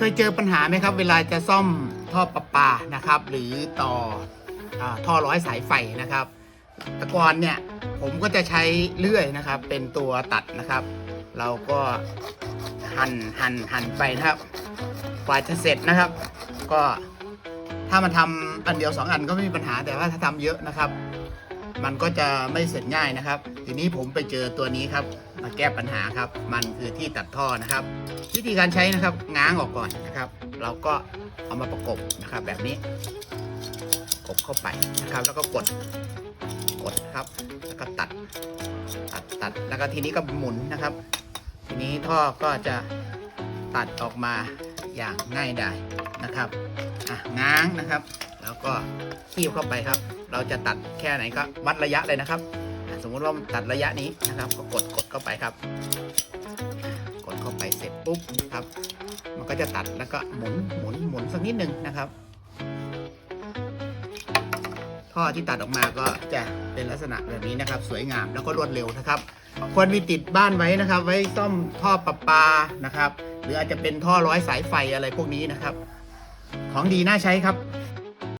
เคยเจอปัญหาไหมครับ เวลาจะซ่อมท่อประปานะครับ หรือต่ออท่อร้อยสายไฟนะครับต่ก่อนเนี่ยผมก็จะใช้เลื่อยนะครับ เป็นตัวตัดนะครับ เราก็หั่นหั่นหั่นไปนะครับกว่าจะเสร็จนะครับ ก็ถ้ามันทำอันเดียวสองอันก็ไม่มีปัญหาแต่ว่าถ้าทำเยอะนะครับ มันก็จะไม่เสร็จง่ายนะครับ ทีนี้ผมไปเจอตัวนี้ครับ มาแก้ปัญหาครับ มันคือที่ตัดท่อนะครับ วิธีการใช้นะครับง้างออกก่อนนะครับ เราก็เอามาประกบนะครับ แบบนี้ประกบเข้าไปนะครับ แล้วก็กดกดครับ แล้วก็ตัดตัดตัดแล้วก็ทีนี้ก็หมุนนะครับ ทีนี้ท่อก็จะตัดออกมาอย่างง่ายดายนะครับอะง้างนะครับ แล้วก็คีบเข้าไปครับ เราจะตัดแค่ไหนก็วัดระยะเลยนะครับ สมมุติว่าตัดระยะนี้นะครับ ก็กดกดเข้าไปครับ กดเข้าไปเสร็จปุ๊บครับ มันก็จะตัดแล้วก็หมุนหมุนหมุนสักนิดหนึ่งนะครับ ท่อที่ตัดออกมาก็จะเป็นลักษณะแบบนี้นะครับ สวยงามแล้วก็รวดเร็วนะครับควรมีติดบ้านไว้นะครับ ไว้ซ่อมท่อประปานะครับ หรืออาจจะเป็นท่อร้อยสายไฟอะไรพวกนี้นะครับ ของดีน่าใช้ครับ